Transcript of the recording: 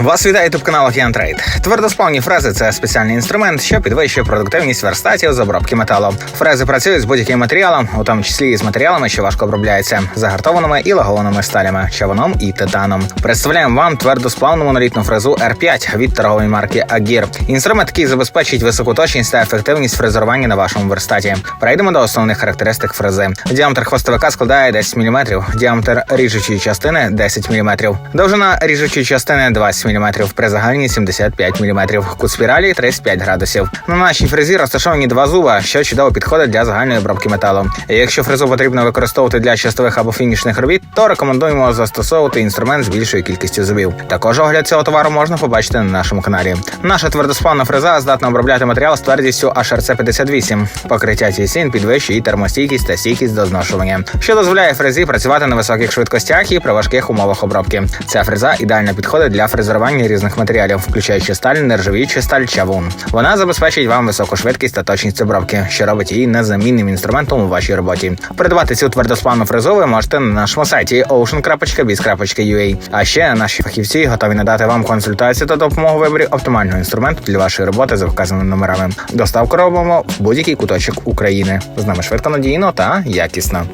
Вас вітає ютуб канал Океан Трейд. Твердосплавні фрези це спеціальний інструмент, що підвищує продуктивність верстатів з обробки металу. Фрези працюють з будь-яким матеріалом, у тому числі і з матеріалами, що важко обробляються, загартованими і лагованими сталями, чавуном і титаном. Представляємо вам твердосплавну монолітну фрезу R5 від торгової марки Agir. Інструмент, який забезпечить високу точність та ефективність фрезерування на вашому верстаті. Перейдемо до основних характеристик фрези. Діаметр хвостовика складає 10 мм, діаметр ріжучої частини 10 мм, довжина ріжучої частини 20 мм, при загальній 75 мм, кут спіралі 35 градусів. На нашій фрезі розташовані два зуба, що чудово підходить для загальної обробки металу. Якщо фрезу потрібно використовувати для чистових або фінішних робіт, то рекомендуємо застосовувати інструмент з більшою кількістю зубів. Також огляд цього товару можна побачити на нашому каналі. Наша твердосплавна фреза здатна обробляти матеріал з твердістю HRC 58. Покриття тісін підвищує термостійкість та стійкість до зношування, що дозволяє фрезі працювати на високих швидкостях і при важких умовах обробки. Ця фреза ідеально підходить для фрезерування різних матеріалів, включаючи сталь, нержавіючі сталь чавун. Вона забезпечить вам високу швидкість та точність обробки, що робить її незамінним інструментом у вашій роботі. Придбати цю твердосплавну фрезу ви можете на нашому сайті ocean.biz.ua. А ще наші фахівці готові надати вам консультацію та допомогу виборі оптимального інструменту для вашої роботи за вказаними номерами. Доставку робимо в будь-який куточок України. З нами швидко надійно та якісно.